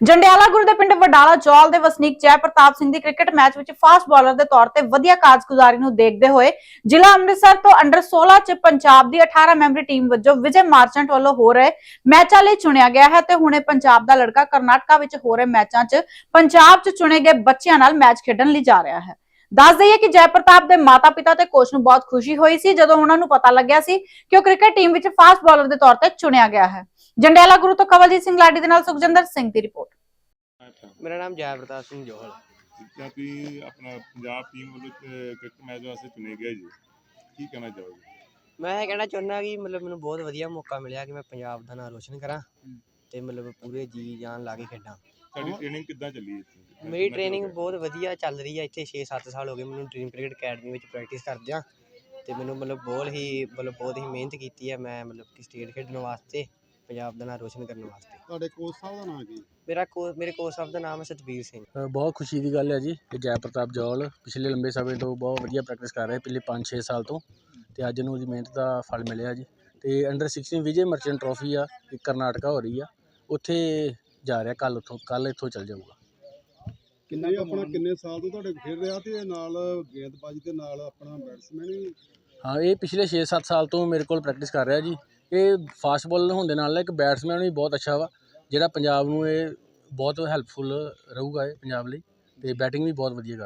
ਜੰਡਿਆਲਾ ਗੁਰੂ ਦੇ ਪਿੰਡ ਵਡਾਲਾ ਚੌਲ ਦੇ ਵਸਨੀਕ ਜੈ ਪ੍ਰਤਾਪ ਸਿੰਘ ਦੀ ਕ੍ਰਿਕਟ ਮੈਚ ਵਿੱਚ ਫਾਸਟ ਬਾਲਰ ਦੇ ਤੌਰ ਤੇ ਵਧੀਆ ਕਾਰਜਗੁਜ਼ਾਰੀ ਨੂੰ ਦੇਖਦੇ ਹੋਏ ਜ਼ਿਲ੍ਹਾ ਅੰਮ੍ਰਿਤਸਰ ਤੋਂ ਅੰਡਰ 16 ਚ ਪੰਜਾਬ ਦੀ 18 ਮੈਂਬਰੀ ਟੀਮ ਵਜੋਂ ਵਿਜੇ ਮਾਰਚੈਂਟ ਵੱਲੋਂ ਹੋ ਰਹੇ ਮੈਚਾਂ ਲਈ ਚੁਣਿਆ ਗਿਆ ਹੈ ਤੇ ਹੁਣੇ ਪੰਜਾਬ ਦਾ ਲੜਕਾ ਕਰਨਾਟਕਾ ਵਿੱਚ ਹੋ ਰਹੇ ਮੈਚਾਂ 'ਚ ਪੰਜਾਬ 'ਚ ਚੁਣੇ ਗਏ ਬੱਚਿਆਂ ਨਾਲ ਮੈਚ ਖੇਡਣ ਲਈ ਜਾ ਰਿਹਾ ਹੈ। ਦੱਸ ਦਈਏ ਕਿ ਜੈ ਪ੍ਰਤਾਪ ਦੇ ਮਾਤਾ-ਪਿਤਾ ਤੇ ਕੋਚ ਨੂੰ ਬਹੁਤ ਖੁਸ਼ੀ ਹੋਈ ਸੀ ਜਦੋਂ ਉਹਨਾਂ ਨੂੰ ਪਤਾ ਲੱਗਿਆ ਸੀ ਕਿ ਉਹ ਕ੍ਰਿਕਟ ਟੀਮ ਵਿੱਚ ਫਾਸਟ ਬਾਲਰ ਦੇ ਤੌਰ ਤੇ ਚੁਣਿਆ ਗਿਆ ਹੈ। ਜੰਡਿਆਲਾ ਗੁਰੂ ਤੋਂ ਕਵਲਜੀਤ ਸਿੰਘ ਲਾਡੀ ਦੇ ਨਾਲ ਸੁਖਜਿੰਦਰ ਸਿੰਘ ਦੀ ਰਿਪੋਰਟ। ਅੱਛਾ ਮੇਰਾ ਨਾਮ ਜੈ ਪ੍ਰਤਾਪ ਸਿੰਘ ਜੋਹਲ। ਕਿ ਆਪਣਾ ਪੰਜਾਬ ਟੀਮ ਵੱਲੋਂ ਕ੍ਰਿਕਟ ਮੈਚ ਵਾਸਤੇ ਚੁਣੇ ਗਏ ਜੀ। ਕੀ ਕਹਿਣਾ ਚਾਹੋਗੇ? ਮੈਂ ਇਹ ਕਹਿਣਾ ਚਾਹੁੰਦਾ ਕਿ ਮਤਲਬ ਮੈਨੂੰ ਬਹੁਤ ਵਧੀਆ ਮੌਕਾ ਮਿਲਿਆ ਕਿ ਮੈਂ ਪੰਜਾਬ ਦਾ ਨਾਮ ਰੋਸ਼ਨ ਕਰਾਂ। ਤੇ ਮਤਲਬ ਪੂਰੇ ਜੀ ਜਾਨ ਲਾ ਕੇ ਖੇਡਾਂ। ਸਾਡੀ ਟ੍ਰੇਨਿੰਗ ਕਿੱਦਾਂ ਚੱਲੀ ਇੱਥੇ? ਮੇਰੀ ਟ੍ਰੇਨਿੰਗ ਬਹੁਤ ਵਧੀਆ ਚੱਲ ਰਹੀ ਹੈ ਇੱਥੇ 6-7 ਸਾਲ ਹੋ ਗਏ ਮੈਨੂੰ ਡ੍ਰੀਮ ਕ੍ਰਿਕਟ ਅਕੈਡਮੀ ਵਿੱਚ ਪ੍ਰੈਕਟਿਸ ਕਰਦਿਆਂ। ਤੇ ਮੈਨੂੰ ਮਤਲਬ ਬਹੁਤ ਹੀ ਮਤਲਬ ਬਹੁਤ ਹੀ ਮਿਹਨਤ ਕੀਤੀ ਹੈ ਮੈਂ ਮਤਲਬ ਕਿ ਸਟੇਟ ਖੇਡਣ ਵਾਸਤੇ ਪੰਜਾਬ ਦਾ ਨਾਮ ਰੋਸ਼ਨ ਕਰਨ ਵਾਸਤੇ। ਤੁਹਾਡੇ ਕੋਚ ਸਾਹਿਬ ਦਾ ਨਾਮ ਕੀ? ਮੇਰਾ ਕੋ ਮੇਰੇ ਕੋਚ ਸਾਹਿਬ ਦਾ ਨਾਮ ਹੈ ਸਤਬੀਰ ਸਿੰਘ। ਬਹੁਤ ਖੁਸ਼ੀ ਦੀ ਗੱਲ ਹੈ ਜੀ ਕਿ ਜੈ ਪ੍ਰਤਾਪ ਜੌਲ ਪਿਛਲੇ ਲੰਬੇ ਸਮੇਂ ਤੋਂ ਬਹੁਤ ਵਧੀਆ ਪ੍ਰੈਕਟਿਸ ਕਰ ਰਹੇ ਪਿਛਲੇ 5-6 ਸਾਲ ਤੋਂ। ਤੇ ਅੱਜ ਨੂੰ ਉਹਦੀ ਮਿਹਨਤ ਦਾ ਫਲ ਮਿਲਿਆ ਜੀ। ਤੇ ਅੰਡਰ 16 ਵਿਜੇ ਮਰਚੈਂਟ ਟਰੋਫੀ ਆ ਇਹ ਕਰਨਾਟਕਾ ਹੋ ਰਹੀ ਆ। ਉੱਥੇ ਜਾ ਰਿਹਾ ਕੱਲ ਉੱਥੋਂ ਕੱਲ ਇੱਥੋਂ ਚੱਲ ਜਾਊਗਾ। ਕਿੰਨੇ ਆਪਣਾ ਕਿੰਨੇ ਸਾਲ ਤੋਂ ਤੁਹਾਡੇ ਖੇਡ ਰਿਹਾ ਤੇ ਨਾਲ ਗੇਂਦਬਾਜ਼ੀ ਦੇ ਨਾਲ ਆਪਣਾ ਬੈਟਸਮੈਨ ਵੀ? ਹਾਂ ਇਹ ਪਿਛਲੇ 6-7 ਸਾਲ ਤੋਂ ਮੇਰੇ ਕੋਲ ਪ੍ਰੈਕਟਿਸ ਕਰ ਰਿਹਾ ਜੀ। ਇਹ ਫਾਸਟ ਬਾਲਰ ਹੋਣ ਦੇ ਨਾਲ ਇੱਕ ਬੈਟਸਮੈਨ ਵੀ ਬਹੁਤ ਅੱਛਾ ਵਾ ਜਿਹੜਾ ਪੰਜਾਬ ਨੂੰ ਇਹ ਬਹੁਤ ਹੈਲਪਫੁਲ ਰਹੂਗਾ ਇਹ ਪੰਜਾਬ ਲਈ ਤੇ ਬੈਟਿੰਗ ਵੀ ਬਹੁਤ ਵਧੀਆ ਕਰਦਾ।